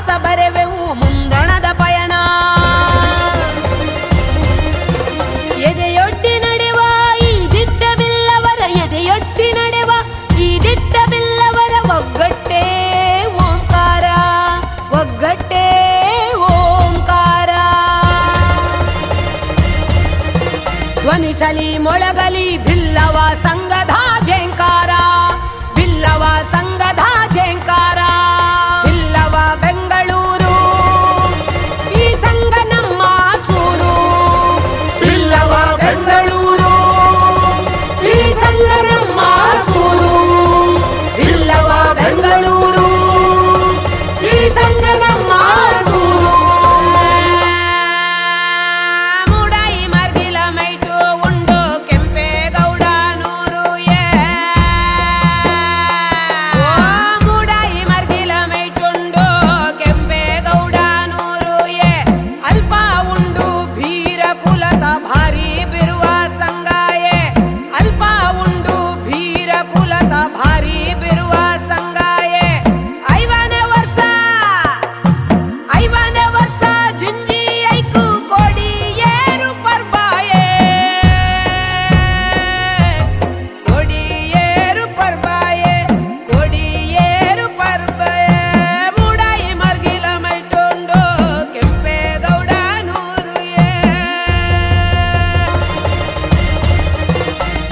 ಸಾಹಸ ಬರೆವೆವು ಮುಂದಣದ ಪಯಣ. ಎದೆಯೊಟ್ಟಿ ನಡೆವ ಈ ಬಿಲ್ಲವರ ನಡೆವ ಈ ದಿಟ್ಟ ಬಿಲ್ಲವರ ಒಗ್ಗಟ್ಟೆ ಓಂಕಾರ ಒಗ್ಗಟ್ಟೆ ಓಂಕಾರ. ಧ್ವನಿಸಲಿ ಮೊಳಗಲಿ ಬಿಲ್ಲವ ಸಂಘದ ಜಂಕಾರ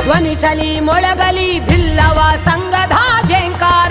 वनिसली मोळगली भिल्लवा संगधा झेंकार